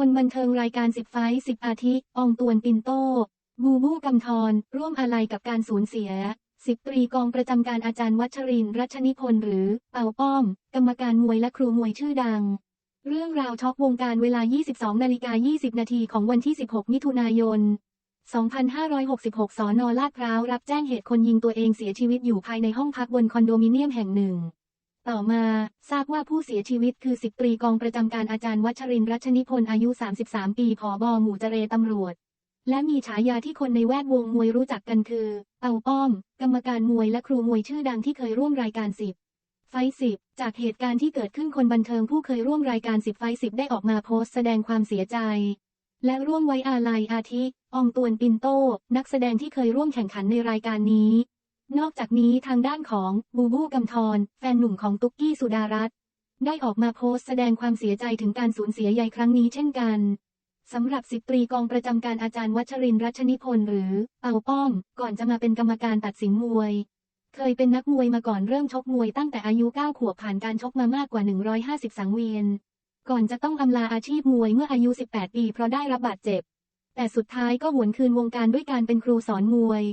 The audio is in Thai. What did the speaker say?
คนบันเทิงรายการสิบไฟสิบอาทิ อองตวนปินโต บูบูกำธรร่วมอาลัยกับการสูญเสีย สิบตรีกองประจำการอาจารย์วัชรินทร์รัชนิพนธ์หรือ เป่าป้อม กรรมการมวยและครูมวยชื่อดัง เรื่องราวช็อกวงการเวลา 22นาฬิกา20 นาทีของวันที่ 16 มิถุนายน 2566 สอนอลาดพร้าวรับแจ้งเหตุคนยิงตัวเองเสียชีวิตอยู่ภายในห้องพักบนคอนโดมิเนียมแห่งหนึ่ง ต่อมา ทราบว่าผู้เสียชีวิตคือสิบตรีกองประจำการอาจารย์วัชรินรัชนิพนธ์อายุ 33 ปีผอบอหมู่เจรตำรวจ และมีฉายาที่คนในแวดวงมวยรู้จักกันคือเป่าป้อม กรรมการมวยและครูมวยชื่อดังที่เคยร่วมรายการสิบไฟสิบจากเหตุการณ์ที่เกิดขึ้นคนบันเทิงผู้เคยร่วมรายการสิบไฟสิบได้ออกมาโพสต์แสดงความเสียใจ และร่วมไว้อาลัยอาทิ อองตวนปินโต นักแสดงที่เคยร่วมแข่งขันในรายการนี้ นอกจากนี้ทางด้านของบูบูกำธรแฟนหนุ่มของตุ๊กกี้สุดารัตน์ได้ออกมาโพสต์แสดงความเสียใจถึงการสูญเสียใหญ่ครั้งนี้เช่นกันสำหรับสิบตรีกองประจำการอาจารย์วัชรินร์รัชนิพนธ์หรือเป่าป้อม ก่อนจะมาเป็นกรรมการตัดสินมวย เคยเป็นนักมวยมาก่อนเริ่มชกมวยตั้งแต่อายุ 9 ขวบผ่านการชกมามากกว่า 150 สังเวียน ก่อนจะต้องอำลาอาชีพมวยเมื่ออายุ 18 ปีเพราะได้รับบาดเจ็บ แต่สุดท้ายก็หวนคืนวงการด้วยการเป็นครูสอนมวย